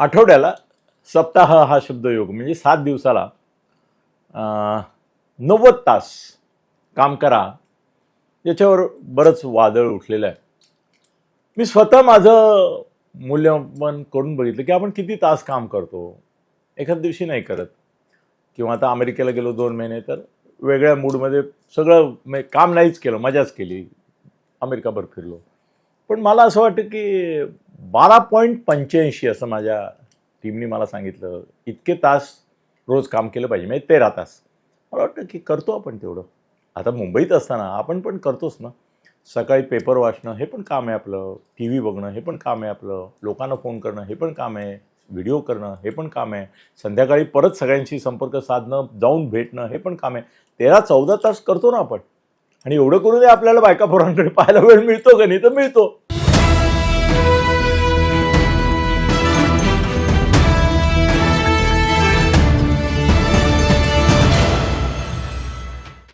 आठवड्याला सप्ताह हा शब्दयोग म्हणजे सात दिवसाला नव्वद तास काम करा याच्यावर बरंच वादळ उठलेलं आहे. मी स्वतः माझं मूल्यमापन करून बघितलं की आपण किती तास काम करतो. एखाद्या दिवशी नाही करत. किंवा आता अमेरिकेला गेलो दोन महिने तर वेगळ्या मूडमध्ये सगळं म्हणजे काम नाहीच केलं मजाच केली. अमेरिकाभर फिरलो. पण मला असं वाटतं की बारा पॉईंट पंच्याऐंशी असं माझ्या टीमने मला सांगितलं. इतके तास रोज काम केलं पाहिजे. म्हणजे तेरा तास. मला वाटतं की करतो आपण तेवढं. आता मुंबईत असताना आपण पण करतोच ना. सकाळी पेपर वाचणं हे पण काम आहे आपलं. टी व्ही बघणं हे पण काम आहे आपलं. लोकांना फोन करणं हे पण काम आहे. व्हिडिओ करणं हे पण काम आहे. संध्याकाळी परत सगळ्यांशी संपर्क साधणं जाऊन भेटणं हे पण काम आहे. तेरा चौदा तास करतो ना आपण. आणि एवढं करून आपल्याला बायका पोरांकडे पाहायला वेळ मिळतो का नाही? तर मिळतो.